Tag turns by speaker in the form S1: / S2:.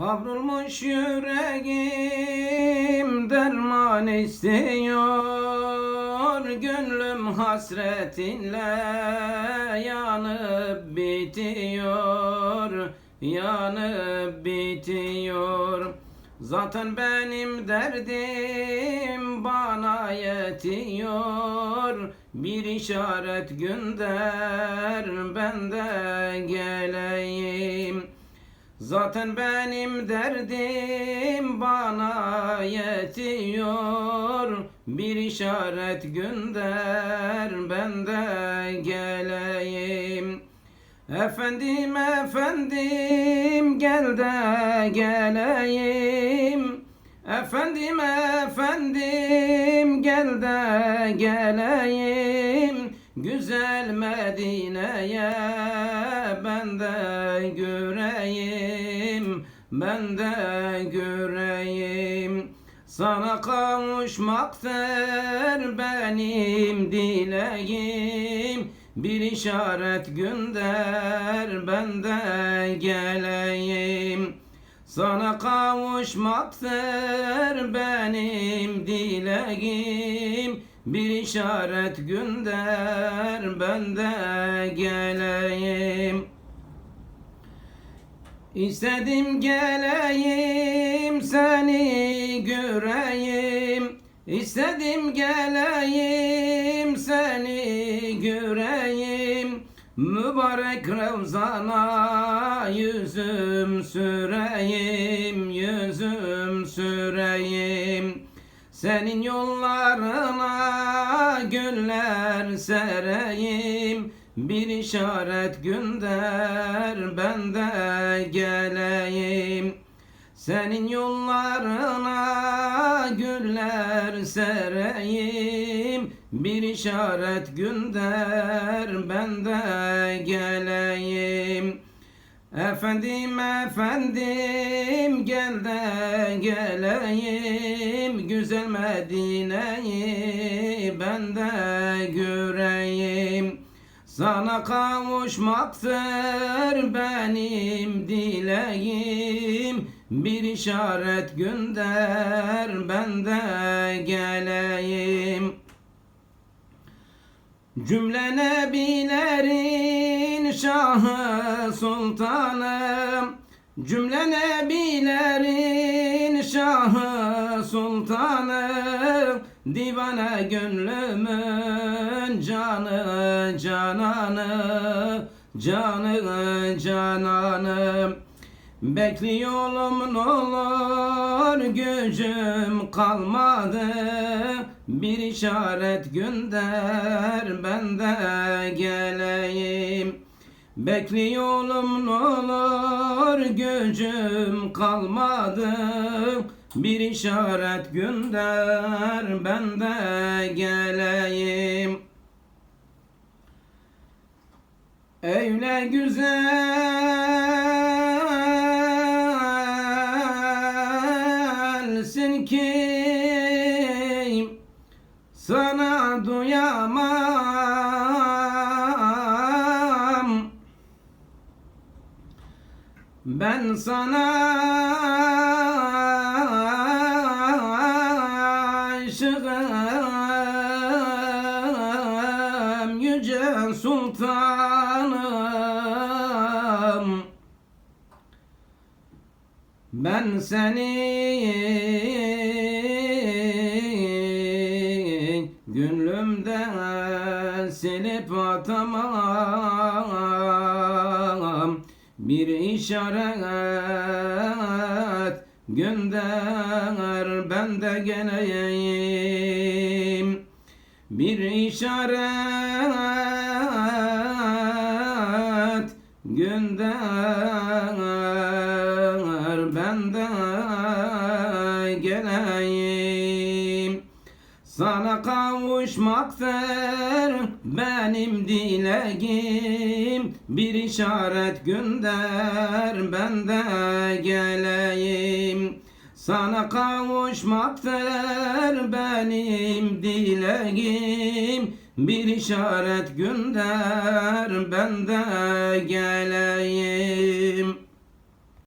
S1: Kavrulmuş yüreğim derman istiyor. Gönlüm hasretinle yanıp bitiyor Yanıp bitiyor. Zaten benim derdim bana yetiyor. Bir işaret gönder ben de geleyim Zaten benim derdim bana yetiyor. Bir işaret gönder ben de geleyim. Efendim efendim gel de geleyim. Efendim efendim gel de geleyim Güzel Medine'ye ben de göreyim Ben de göreyim. Sana kavuşmaktır benim dileğim. Bir işaret gönder ben de geleyim. Sana kavuşmaktır benim dileğim Bir işaret gönder ben de geleyim. İstedim geleyim seni göreyim. İstedim geleyim seni göreyim. Mübarek Revzana yüzüm süreyim Yüzüm süreyim Senin yollarına güller sereyim. Bir işaret gönder ben de geleyim. Senin yollarına güller sereyim. Bir işaret gönder ben de geleyim Efendim efendim gel de geleyim Güzel Medine'yi ben de göreyim. Sana kavuşmaktır benim dileğim Bir işaret gönder ben de geleyim. Cümle nebilerin şahı sultanım. Cümle nebilerin şahı sultanım. Divane gönlümün canı cananı Canı cananı Bekliyorum olur gücüm kalmadı. Bir işaret gönder ben de geleyim Bekliyorum ne olur gücüm kalmadı. Bir işaret gönder ben de geleyim. Öyle güzelsin ki sana duyamam ben sana aşığım yüce sultanım. Ben seni gönlümden silip atamam bir işaret gönder ben de geleyim. Bir işaret gönder ben de geleyim sana kavuşmaktır benim dileğim. Bir işaret gönder ben de geleyim. Sana kavuşmaktır benim dileğim. Bir işaret gönder ben de geleyim